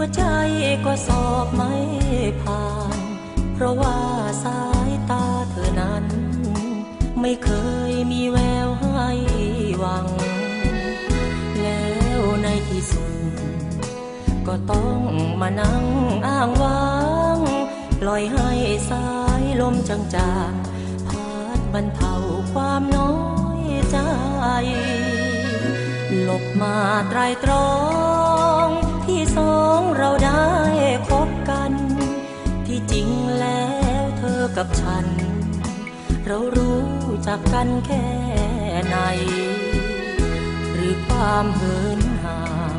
วใจก็สอบไม่ผ่าน เพราะว่าสายตาเธอนั้น ไม่เคยมีแววให้หวัง แล้วในที่สุด ก็ต้องมานั่งอ้างว้างปล่อยให้สายลมจางๆพัดบรรเทาความน้อยใจ หลบมาไตรตรอง ที่จริงแล้วเธอกับฉัน เรารู้จักกันแค่ไหน หรือความเหินห่าง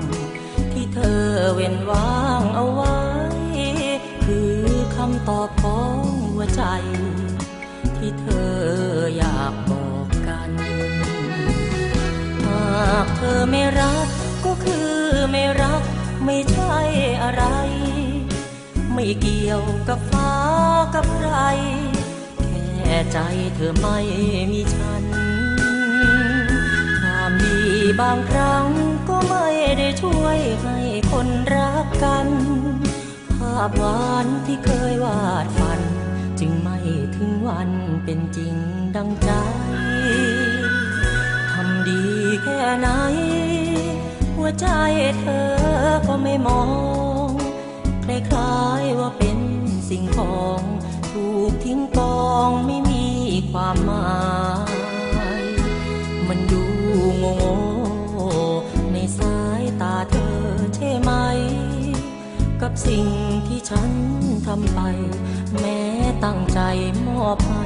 ที่เธอเว้นว่างเอาไว้ คือคำตอบของหัวใจ ที่เธออยากบอกกัน หากเธอไม่รักก็คือไม่รักไม่ใช่อะไร ไม่เกี่ยวกับฟ้ากับใคร แค่ใจเธอไม่มีฉัน ความดีบางครั้งก็ไม่ได้ช่วยให้คนรักกันภาพหวานที่เคยวาดฝัน จึงไม่ถึงวันเป็นจริงดังใจ ทำดีแค่ไหน หัวใจเธอก็ไม่มอง กับสิ่งที่ฉันทำไป แม้ตั้งใจมอบให้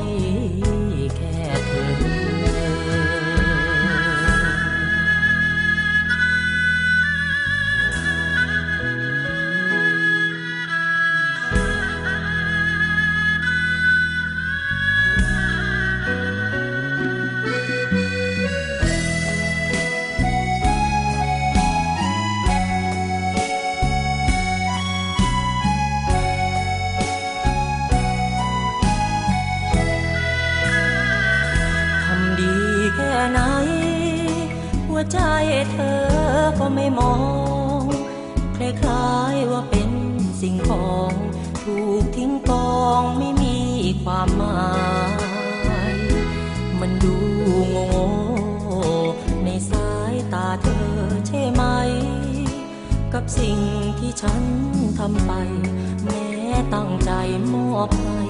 ใจเธอก็ไม่มองคล้ายๆว่าเป็นสิ่งของ ถูกทิ้งกองไม่มีความหมาย มันดูโง่ในสายตาเธอใช่ไหม กับสิ่งที่ฉันทำไป แม้ตั้งใจมอบให้